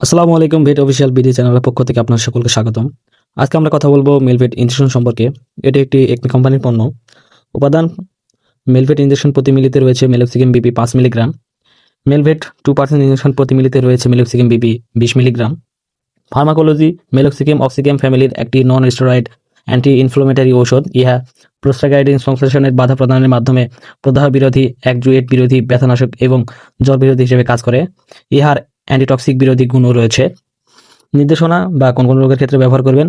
আসসালামু আলাইকুম ভেট official BD চ্যানেলের পক্ষ থেকে আপনার সকলকে স্বাগতম। আজকে আমরা কথা বলব মেলভেট ইনজেকশন সম্পর্কে। এটি একটি একমি কোম্পানির পণ্য। উপাদান মেলভেট ইনজেকশন প্রতি মিলিতে রয়েছে মেলোক্সিকিম বিপি পাঁচ milligram. Melvet two percent injection প্রতি মিলিতে রয়েছে মেলোক্সিকিম বিপি বিশ মিলিগ্রাম। ফার্মাকোলজি, মেলোক্সিকিম, অক্সিকিম ফ্যামিলির একটি নন স্টেরয়েড অ্যান্টি ইনফ্লোমেটারি ঔষধ। ইহা প্রোস্টাগাইডিন সংশ্লেষণের বাধা প্রদানের মাধ্যমে প্রদাহ বিরোধী একজুয়েট বিরোধী ব্যথানাশক এবং জ্বর বিরোধী হিসেবে কাজ করে। ইহার অ্যান্টিটক্সিক বিরোধী গুণও রয়েছে। নির্দেশনা বা কোন কোন রোগের ক্ষেত্রে ব্যবহার করবেন।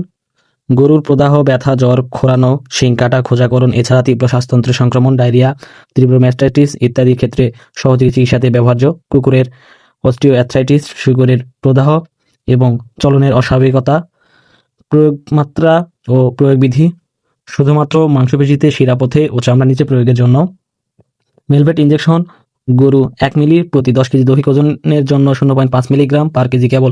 গরুর প্রদাহ, ব্যথা, জ্বর, খোরানো, শিং কাটা, খোঁজাকরণ, এছাড়া তীব্র শ্বাসতন্ত্রের সংক্রমণ, ডায়রিয়া, তীব্র ম্যাস্টাইটিস ইত্যাদি ক্ষেত্রে সহযোগী চিকিৎসাতে ব্যবহার্য। কুকুরের অস্টিও অ্যাথ্রাইটিস শুগরের প্রদাহ এবং চলনের অস্বাভাবিকতা প্রয়োগ মাত্রা ও প্রয়োগ বিধি শুধুমাত্র মাংসপেশিতে শিরাপথে ও চামড়া নিচে প্রয়োগের জন্য। মেলভেট ইনজেকশন গরু এক মিলি প্রতি দশ কেজি দৈহিক ওজনের জন্য শূন্য পয়েন্ট পাঁচ মিলিগ্রাম পার কেজি কেবল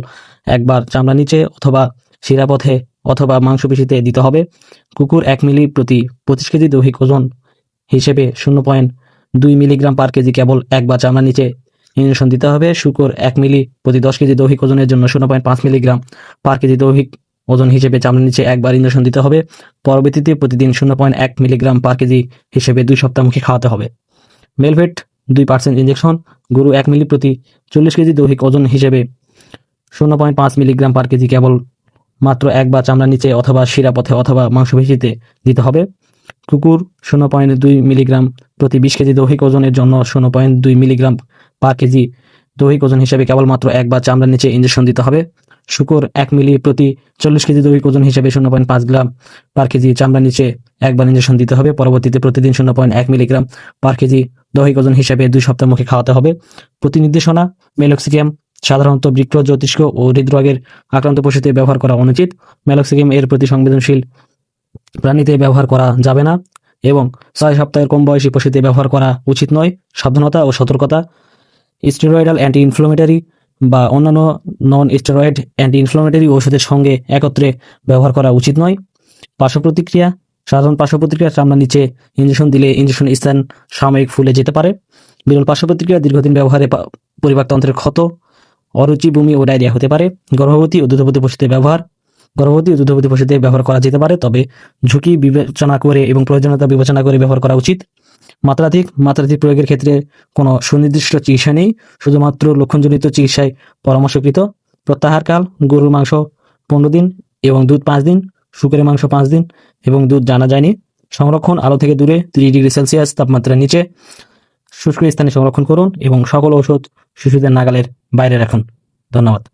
একবার চামড়া নিচে অথবা শিরাপথে অথবা মাংসপেশিতে দিতে হবে। কুকুর এক মিলি প্রতি পঁচিশ কেজি দৈহিক ওজন হিসেবে শূন্য পয়েন্ট দুই মিলিগ্রাম পার কেজি কেবল একবার চামড়া নিচে ইঞ্জেকশন দিতে হবে। শুকর এক মিলি প্রতি দশ কেজি দৈহিক ওজনের জন্য শূন্য পয়েন্ট পাঁচ মিলিগ্রাম পার কেজি দৈহিক ওজন হিসেবে চামড়া নিচে একবার ইঞ্জেকশন দিতে হবে। পরবর্তীতে প্রতিদিন শূন্য পয়েন্ট এক মিলিগ্রাম পার কেজি হিসেবে দুই সপ্তাহমুখী খাওয়াতে হবে। মেলভেট দুই পার্সেন্ট ইঞ্জেকশন গরু এক মিলি প্রতি চল্লিশ কেজি দৈহিক ওজন হিসেবে শূন্য পয়েন্ট পাঁচ মিলিগ্রাম পার কেজি কেবল মাত্র একবার চামড়া নিচে অথবা শিরাপথে অথবা মাংসপেশিতে দিতে হবে। কুকুর শূন্য পয়েন্ট দুই মিলিগ্রাম প্রতি বিশ কেজি দৈহিক ওজনের জন্য শূন্য পয়েন্ট দুই মিলিগ্রাম পার কেজি দৈহিক ওজন হিসেবে কেবলমাত্র একবার চামড়া নিচে ইঞ্জেকশন দিতে হবে। শুকর এক মিলি প্রতি চল্লিশ কেজি দৈহিক ওজন হিসেবে শূন্য পয়েন্ট পাঁচ গ্রাম পার কেজি চামড়া নিচে একবার ইঞ্জেকশন দিতে হবে। পরবর্তীতে প্রতিদিন শূন্য পয়েন্ট এক মিলিগ্রাম পার কেজি দৈহিক ওজন হিসেবে দুই সপ্তাহ মুখে খাওয়াতে হবে। প্রতি নির্দেশনা মেলক্সিকিয়াম সাধারণত বৃক্ষ জ্যোতিষ্ক ও হৃদরোগের আক্রান্ত পশুতে ব্যবহার করা অনুচিত। মেলক্সিকিয়াম এর প্রতি সংবেদনশীল প্রাণীতে ব্যবহার করা যাবে না এবং ছয় সপ্তাহের কম বয়সী পশুতে ব্যবহার করা উচিত নয়। সাবধানতা ও সতর্কতা। স্টেরয়েডাল অ্যান্টি ইনফ্লোমেটারি বা অন্যান্য নন স্টেরয়েড অ্যান্টি ইনফ্লোমেটারি ঔষধের সঙ্গে একত্রে ব্যবহার করা উচিত নয়। পার্শ্ব প্রতিক্রিয়া সাধারণ পার্শ্ব প্রতিক্রিয়া চামড়া নিচে ইঞ্জেকশন দিলে ইঞ্জেকশন স্থান সাময়িক ফুলে যেতে পারে। বিরল পার্শ্ব প্রতিক্রিয়া দীর্ঘদিন ব্যবহারে পা- পরিপাকতন্ত্রের ক্ষত, অরুচি, বমি ও ডায়রিয়া হতে পারে। গর্ভবতী ও দুধবতী পশুতে ব্যবহার গর্ভবতী ও দুধবতী পশুতে ব্যবহার করা যেতে পারে, তবে ঝুঁকি বিবেচনা করে এবং প্রয়োজনীয়তা বিবেচনা করে ব্যবহার করা উচিত। মাত্রাধিক মাত্রাধিক প্রয়োগের ক্ষেত্রে কোনো সুনির্দিষ্ট চিকিৎসা নেই, শুধুমাত্র লক্ষণজনিত চিকিৎসায় পরামর্শকৃত। প্রত্যাহারকাল, গরুর মাংস পনেরো দিন এবং দুধ পাঁচ দিন। শুকরের মাংস পাঁচ দিন এবং দুধ জানা যায়নি। সংরক্ষণ আলো থেকে দূরে ত্রিশ ডিগ্রি সেলসিয়াস তাপমাত্রার নিচে। শুষ্ক স্থানে সংরক্ষণ করুন এবং সকল ঔষধ শিশুদের নাগালের বাইরে রাখুন। ধন্যবাদ।